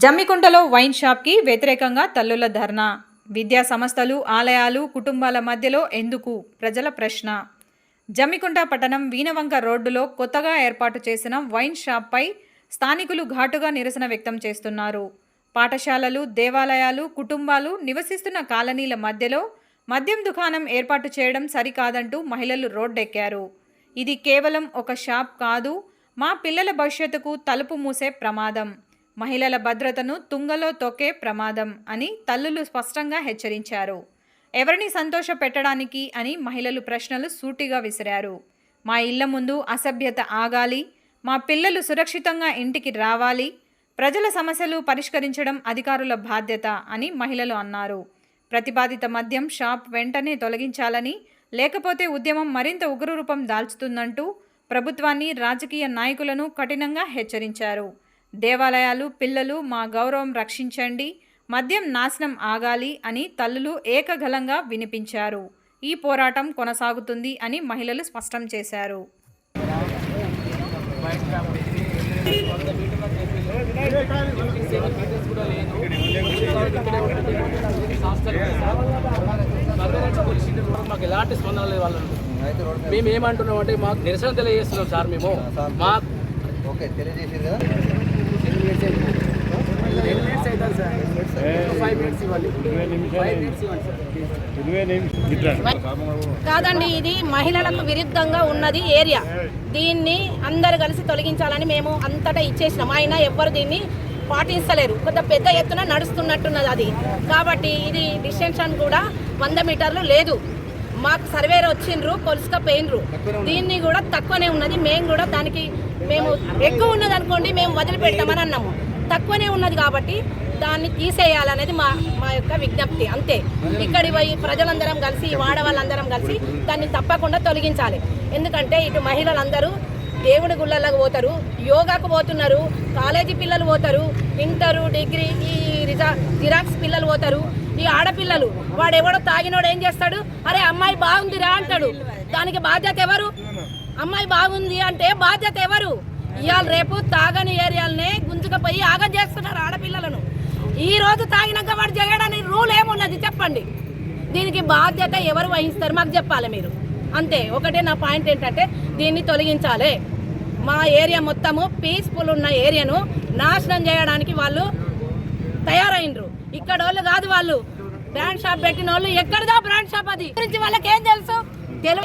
జమ్మికుంటలో wine షాప్కి వ్యతిరేకంగా తల్లుల ధర్నా. విద్యా సంస్థలు ఆలయాలు కుటుంబాల మధ్యలో ఎందుకు? ప్రజల ప్రశ్న. జమ్మికుంట పట్టణం వీనవంక రోడ్డులో కొత్తగా ఏర్పాటు చేసిన వైన్ షాప్పై స్థానికులు ఘాటుగా నిరసన వ్యక్తం చేస్తున్నారు. పాఠశాలలు దేవాలయాలు కుటుంబాలు నివసిస్తున్న కాలనీల మధ్యలో మద్యం దుకాణం ఏర్పాటు చేయడం సరికాదంటూ మహిళలు రోడ్డెక్కారు. ఇది కేవలం ఒక షాప్ కాదు మా పిల్లల భవిష్యత్తుకు తలుపు మూసే ప్రమాదం. మహిళల భద్రతను తుంగలో తొక్కే ప్రమాదం అని తల్లులు స్పష్టంగా హెచ్చరించారు. ఎవరిని సంతోష పెట్టడానికి అని మహిళలు ప్రశ్నలు సూటిగా విసిరారు. మా ఇళ్ళ ముందు అసభ్యత ఆగాలి మా పిల్లలు సురక్షితంగా ఇంటికి రావాలి ప్రజల సమస్యలు పరిష్కరించడం అధికారుల బాధ్యత అని మహిళలు అన్నారు. ప్రతిపాదిత మద్యం షాప్ వెంటనే తొలగించాలని లేకపోతే ఉద్యమం మరింత ఉగ్రరూపం దాల్చుతుందంటూ ప్రభుత్వాన్ని రాజకీయ నాయకులను కఠినంగా హెచ్చరించారు. దేవాలయాలు పిల్లలు మా గౌరవం రక్షించండి మద్యం నాశనం ఆగాలి అని తల్లులు ఏకగలంగా వినిపించారు. ఈ పోరాటం కొనసాగుతుంది అని మహిళలు స్పష్టం చేశారు. మాకు ఎలాంటి స్పందన లేదు వాళ్ళు మేము ఏమంటున్నాం అంటే మాకు నిరసన తెలియజేస్తున్నాం సార్ మేము. మా ఓకే తెలియజేసారు కదా ఫైవ్ మినిట్స్ ఇవ్వాలి. ఫైవ్ మినిట్స్ ఇవ్వండి సార్. కాదండి ఇది మహిళలకు విరుద్ధంగా ఉన్నది ఏరియా. దీన్ని అందరు కలిసి తొలగించాలని మేము అంతటా ఇచ్చేసినాం. అయినా ఎవ్వరు దీన్ని పాటిస్తలేరు కొంత పెద్ద ఎత్తున నడుస్తున్నట్టున్నది అది. కాబట్టి ఇది డిస్టెన్షన్ కూడా వంద మీటర్లు లేదు. మాకు సర్వేర్ వచ్చిండ్రు కొలుసుక పోయినరు దీన్ని కూడా తక్కువనే ఉన్నది. మేము కూడా దానికి మేము ఎక్కువ ఉన్నది అనుకోండి మేము వదిలిపెట్టామని అన్నాము. తక్కువనే ఉన్నది కాబట్టి దాన్ని తీసేయాలనేది మా మా యొక్క విజ్ఞప్తి. అంతే. ఇక్కడి పోయి ప్రజలందరం కలిసి వాడ వాళ్ళందరం కలిసి దాన్ని తప్పకుండా తొలగించాలి. ఎందుకంటే ఇటు మహిళలందరూ దేవుడి గుళ్ళలకు పోతారు యోగాకు పోతున్నారు కాలేజీ పిల్లలు పోతారు ఇంటరు డిగ్రీ ఈ రిజా జిరాక్స్ పిల్లలు పోతారు ఈ ఆడపిల్లలు. వాడు ఎవడో తాగినోడు ఏం చేస్తాడు? అరే అమ్మాయి బాగుందిరా అంటాడు. దానికి బాధ్యత ఎవరు? అమ్మాయి బాగుంది అంటే బాధ్యత ఎవరు? ఇవాళ రేపు తాగని ఏరియాలనే గుంజుకపోయి ఆగం చేస్తున్నారు ఆడపిల్లలను. ఈ రోజు తాగినాక వాడు చేయడానికి రూల్ ఏమున్నది చెప్పండి. దీనికి బాధ్యత ఎవరు వహిస్తారు మాకు చెప్పాలి మీరు. అంతే ఒకటే నా పాయింట్ ఏంటంటే దీన్ని తొలగించాలి. మా ఏరియా మొత్తము పీస్ఫుల్ ఉన్న ఏరియాను నాశనం చేయడానికి వాళ్ళు తయారైనరు ఇక్కడ వాళ్ళు కాదు వాళ్ళు. బ్రాండ్ షాప్ పెట్టిన వాళ్ళు ఎక్కడదా బ్రాండ్ షాప్ అది. గురించి వాళ్ళకి ఏం తెలుసు? తెలు